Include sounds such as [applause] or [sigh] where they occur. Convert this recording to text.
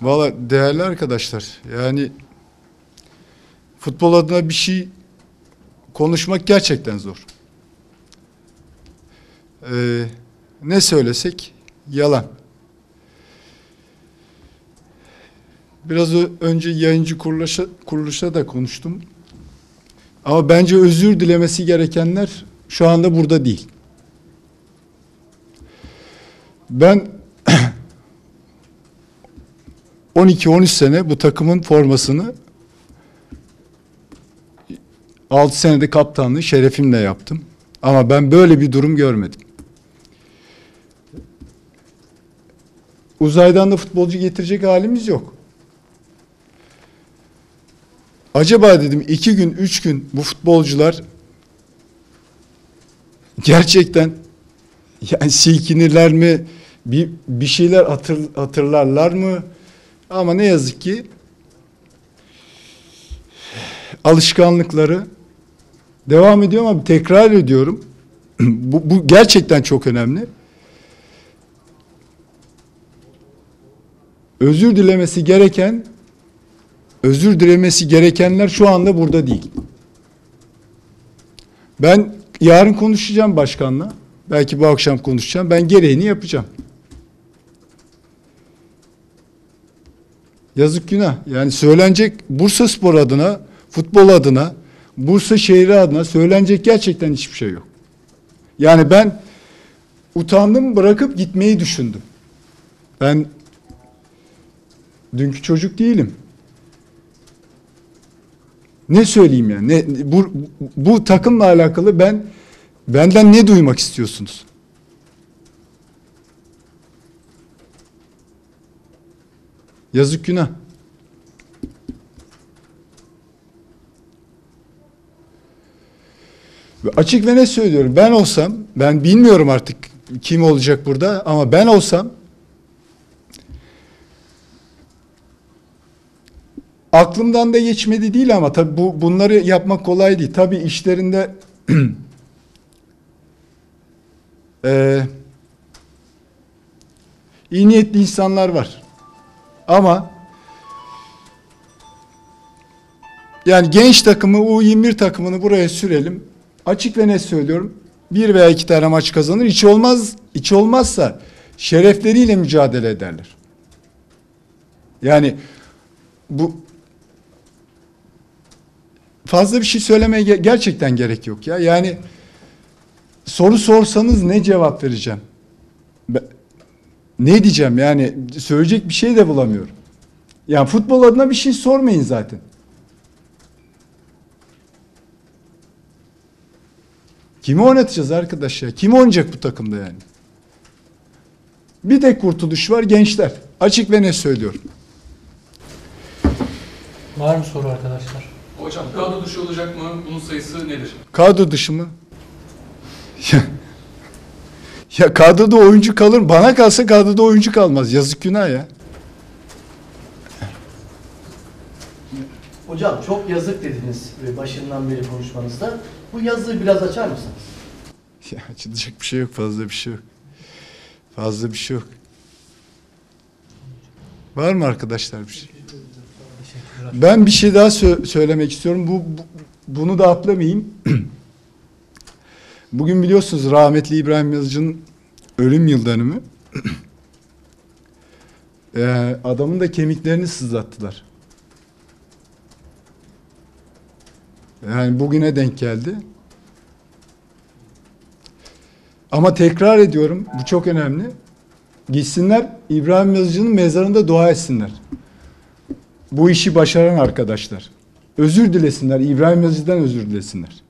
Valla değerli arkadaşlar yani futbol adına bir şey konuşmak gerçekten zor. Ee, ne söylesek yalan. Biraz önce yayıncı kuruluşa, kuruluşa da konuştum. Ama bence özür dilemesi gerekenler şu anda burada değil. Ben 12-13 sene bu takımın formasını 6 senede kaptanlığı şerefimle yaptım. Ama ben böyle bir durum görmedim. Uzaydan da futbolcu getirecek halimiz yok. Acaba dedim iki gün, üç gün bu futbolcular gerçekten yani silkinirler mi? Bir, bir şeyler hatır, hatırlarlar mı? Ama ne yazık ki alışkanlıkları devam ediyor ama tekrar ediyorum. [clears throat] bu, bu gerçekten çok önemli. Özür dilemesi gereken özür dilemesi gerekenler şu anda burada değil. Ben yarın konuşacağım başkanla. Belki bu akşam konuşacağım. Ben gereğini yapacağım. Yazık günah. Yani söylenecek Bursa Spor adına, futbol adına, Bursa şehri adına söylenecek gerçekten hiçbir şey yok. Yani ben utandım bırakıp gitmeyi düşündüm. Ben dünkü çocuk değilim. Ne söyleyeyim yani? Ne, bu, bu takımla alakalı ben benden ne duymak istiyorsunuz? Yazık günah. Ve açık ve ne söylüyorum? Ben olsam, ben bilmiyorum artık kim olacak burada ama ben olsam aklımdan da geçmedi değil ama tabii bu bunları yapmak kolay değil. Tabii işlerinde [clears throat] eee iyi niyetli insanlar var. Ama yani genç takımı U21 takımını buraya sürelim. Açık ve net söylüyorum. Bir veya iki tane maç kazanır. Hiç olmaz, hiç olmazsa şerefleriyle mücadele ederler. Yani bu fazla bir şey söylemeye ge- gerçekten gerek yok ya. Yani soru sorsanız ne cevap vereceğim? Be- ne diyeceğim yani söyleyecek bir şey de bulamıyorum. Yani futbol adına bir şey sormayın zaten. Kimi oynatacağız arkadaş ya? Kim oynayacak bu takımda yani? Bir tek kurtuluş var gençler. Açık ve ne söylüyorum. Var mı soru arkadaşlar? Hocam kadro dışı olacak mı? Bunun sayısı nedir? Kadro dışı mı? Ya, kadroda oyuncu kalır? Bana kalsa kadroda oyuncu kalmaz. Yazık günah ya. Hocam çok yazık dediniz ve başından beri konuşmanızda. Bu yazıyı biraz açar mısınız? Ya açılacak bir şey yok. Fazla bir şey yok. Fazla bir şey yok. Var mı arkadaşlar bir şey? Ben bir şey daha sö- söylemek istiyorum. Bu, bu- bunu da atlamayayım. [clears throat] Bugün biliyorsunuz rahmetli İbrahim Yazıcı'nın ölüm yıl dönümü. [clears throat] Ee, adamın da kemiklerini sızlattılar. Yani bugüne denk geldi. Ama tekrar ediyorum, bu çok önemli. Gitsinler İbrahim Yazıcı'nın mezarında dua etsinler bu işi başaran arkadaşlar. Özür dilesinler, İbrahim Yazıcı'dan özür dilesinler.